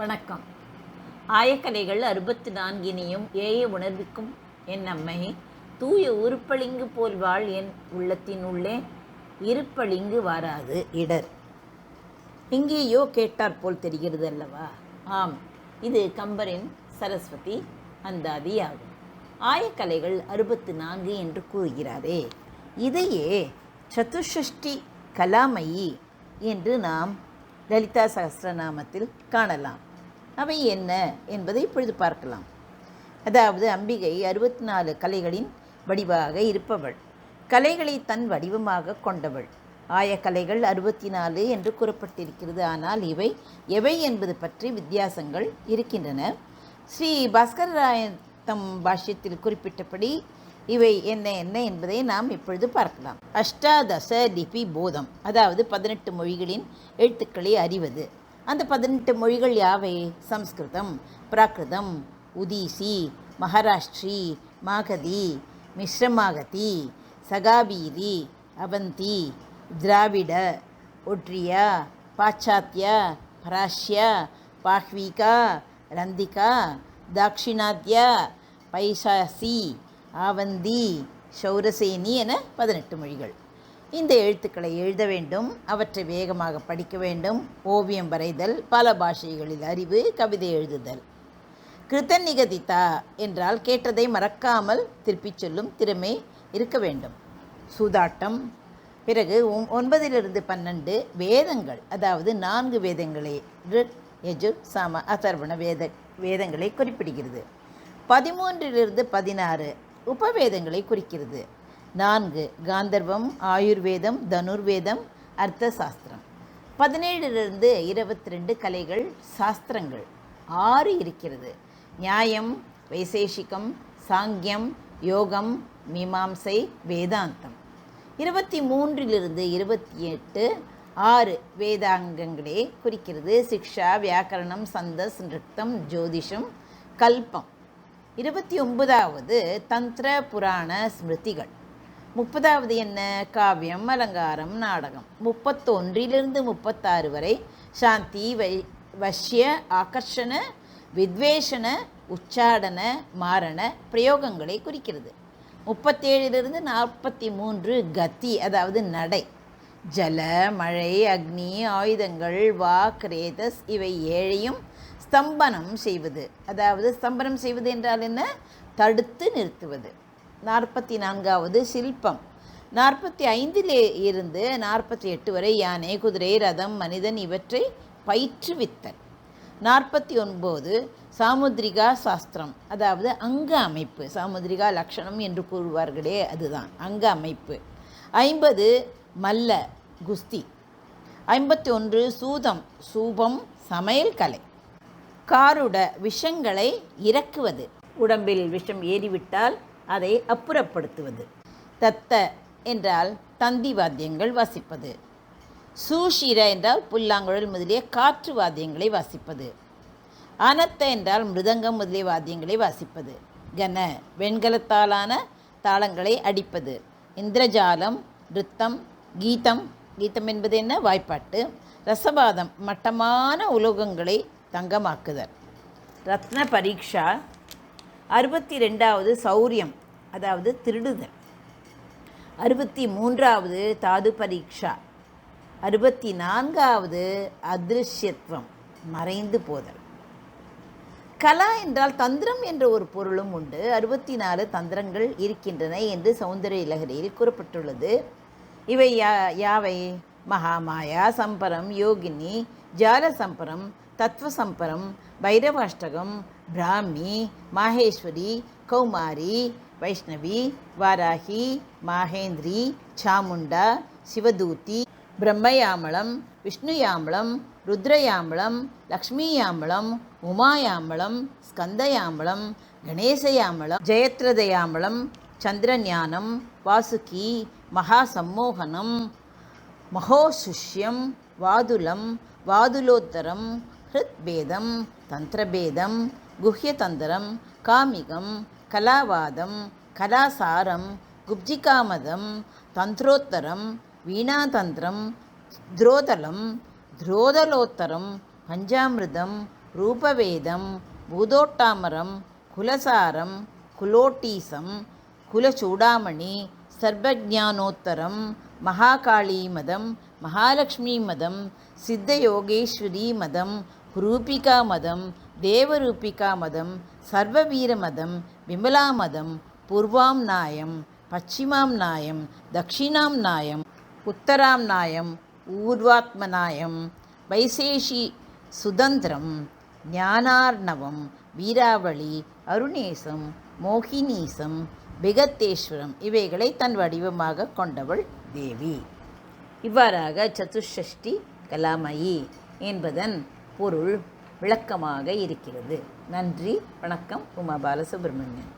வணக்கம். ஆயக்கலைகள் அறுபத்து நான்கினையும் ஏய உணர்விக்கும் என் அம்மை தூய உருப்பளிங்கு போல் வாழ் என் உள்ளத்தின் உள்ளே இருப்பளிங்கு வாராது இடர். எங்கேயோ கேட்டார் போல் தெரிகிறது அல்லவா ஆம் இது கம்பரின் சரஸ்வதி அந்தாதி ஆகும். ஆயக்கலைகள் அறுபத்து நான்கு என்று கூறுகிறாரே இதையே சதுஷ்டி கலாமயி என்று நாம் லலிதா சகசிரநாமத்தில் காணலாம். அவை என்ன என்பதை இப்பொழுது பார்க்கலாம். அதாவது அம்பிகை அறுபத்தி நாலு கலைகளின் வடிவாக இருப்பவள். கலைகளை தன் வடிவமாக கொண்டவள். ஆயக்கலைகள் அறுபத்தி நாலு என்று கூறப்பட்டிருக்கிறது. ஆனால் இவை எவை என்பது பற்றி வித்தியாசங்கள் இருக்கின்றன. ஸ்ரீ பாஸ்கரராய தம் பாஷ்யத்தில் குறிப்பிட்டபடி இவை என்ன என்ன என்பதை நாம் இப்பொழுது பார்க்கலாம். அஷ்டாதச லிபி போதம் அதாவது பதினெட்டு மொழிகளின் எழுத்துக்களை அறிவது. அந்த பதினெட்டு மொழிகள் யாவை? சம்ஸ்கிருதம் பிராகிருதம் உதீசி மகாராஷ்டிரி மாகதி மிஸ்ரமாகதி சகாபீரி அவந்தி திராவிட ஒட்ரியா பாச்சாத்தியா பராஷ்யா பாஹ்விகா ரந்திகா தாக்ஷிணாத்யா பைசாசி ஆவந்தி சௌரசேனி என பதினெட்டு மொழிகள். இந்த எழுத்துக்களை எழுத வேண்டும் அவற்றை வேகமாக படிக்க வேண்டும். ஓவியம் வரைதல் பல பாஷைகளில் அறிவு கவிதை எழுதுதல். கிருத்தநிகதிதா என்றால் கேட்டதை மறக்காமல் திருப்பிச் சொல்லும் திறமை இருக்க வேண்டும். சூதாட்டம். பிறகு ஒன்பதிலிருந்து பன்னெண்டு வேதங்கள் அதாவது நான்கு வேதங்களை ரிக் யஜுர் சாம அதர்வண வேத வேதங்களை குறிப்பிடுகிறது. பதிமூன்றிலிருந்து பதினாறு உபவேதங்களை குறிக்கிறது. நான்கு காந்தர்வம் ஆயுர்வேதம் தனுர்வேதம் அர்த்த சாஸ்திரம் பதினேழிலிருந்து இருபத்தி ரெண்டு கலைகள் சாஸ்திரங்கள். ஆறு இருக்கிறது. நியாயம் வைசேஷிகம் சாங்கியம் யோகம் மீமாம்சை வேதாந்தம். இருபத்தி மூன்றிலிருந்து இருபத்தி எட்டு ஆறு வேதாங்கங்களே குறிக்கிறது. சிக்ஷா வியாக்கரணம் சந்தஸ் நிருத்தம் ஜோதிஷம் கல்பம். இருபத்தி ஒன்பதாவது தந்திர புராண ஸ்மிருதிகள். முப்பதாவது என்ன? காவியம் அலங்காரம் நாடகம். முப்பத்தொன்றிலிருந்து முப்பத்தாறு வரை சாந்தி வை வஷ்ய ஆகர்ஷண வித்வேஷண உச்சாடன மாரண பிரயோகங்களை குறிக்கிறது. முப்பத்தேழிலிருந்து நாற்பத்தி மூன்று கத்தி அதாவது நடை. ஜல மழை அக்னி ஆயுதங்கள் வாக் ரேதஸ் இவை ஏழையும் ஸ்தம்பனம் செய்வது. அதாவது ஸ்தம்பனம் செய்வது என்றால் என்ன? தடுத்து நிறுத்துவது. நாற்பத்தி நான்காவது சில்பம். நாற்பத்தி ஐந்திலே இருந்து நாற்பத்தி எட்டு வரை யானை குதிரை ரதம் மனிதன் இவற்றை பயிற்றுவித்தல். நாற்பத்தி ஒன்பது சாமுத்ரிகா சாஸ்திரம். அதாவது அங்க அமைப்பு. சாமுத்ரிகா லக்ஷணம் என்று கூறுவார்களே அதுதான். அங்க அமைப்பு. ஐம்பது மல்ல குஸ்தி. ஐம்பத்தி ஒன்று சூதம். சூபம் சமையல் கலை. காருட விஷங்களை இறக்குவது. உடம்பில் விஷம் ஏறிவிட்டால் அதை அப்புறப்படுத்துவது. தத்த என்றால் தந்தி வாத்தியங்கள் வாசிப்பது. சூஷிர என்றால் புல்லாங்குழல் முதலிய காற்று வாத்தியங்களை வாசிப்பது. அனத்த என்றால் மிருதங்கம் முதலிய வாத்தியங்களை வாசிப்பது. கன வெண்கலத்தாலான தாளங்களை அடிப்பது. இந்திரஜாலம் நிருத்தம் கீதம் கீதம் என்பது என்ன? வாய்ப்பாட்டு. ரசபாதம் மட்டமான உலோகங்களை தங்கமாக்குதல். ரத்ன பரீட்சா அறுபத்தி ரெண்டாவது சௌரியம். அதாவது திருடுதல். அறுபத்தி மூன்றாவது தாது பரீட்சா அறுபத்தி நான்காவது அதிருஷ்யத்துவம் மறைந்து போதல். கலா என்றால் தந்திரம் என்ற ஒரு பொருளும் உண்டு. அறுபத்தி நாலு தந்திரங்கள் இருக்கின்றன என்று சௌந்தரிய லகரியில் கூறப்பட்டுள்ளது. இவை யா யாவை? மகாமாயா சம்பரம் யோகினி ஜால சம்பரம் தத்துவ சம்பரம் பைரவாஷ்டகம் பிராமி மாகேஸ்வரி கௌமாரி வைஷ்ணவி வாராகி மாகேந்திரி சாமுண்டா சிவதூதி பிரம்மயாமளம் விஷ்ணுயாமளம் ருத்ரயாமளம் லக்ஷ்மியாமளம் உமாயாமளம் ஸ்கந்தயாமளம் கணேசயாமளம் ஜெயத்ரதயாமளம் சந்திரஞானம் வாசுகி மகாசம்மோகனம் மகோசுஷ்யம் வாதுலம் வாதுலோத்தரம் ஹிருத்பேதம் தந்திரபேதம் குஹ்யதந்திரம் காமிகம் கலாவாதம் கலாசாரம் குப்ஜிகாமதம் தந்திரோத்தரம் வீணாதந்திரம் துரோதலம் துரோதலோத்தரம் பஞ்சாமிர்தம் ரூபவேதம் பூதோட்டாமரம் குலசாரம் குலோட்டீசம் குலச்சூடாமணி சர்வஜானோத்தரம் மகாகாளி மதம் மகாலட்சுமி மதம் சித்தயோகேஸ்வரி மதம் ரூபிகா மதம் தேவரூபிகா மதம் சர்வவீர மதம் விமலா மதம் பூர்வாம் நாயம் பச்சிமாம் நாயம் தக்ஷிணாம் நாயம் உத்தராம் நாயம் ஊர்வாத்ம நாயம் வைசேஷி சுதந்திரம் ஞானார்ணவம் வீராவளி அருணேசம் மோகினீசம் பிகத்தேஸ்வரம் இவைகளை தன் வடிவமாக கொண்டவள் தேவி. இவ்வாறாக சதுஷ்டி கலாமயி என்பதன் பொருள் விளக்கமாக இருக்கிறது. நன்றி வணக்கம். உமா பாலசுப்ரமணியன்.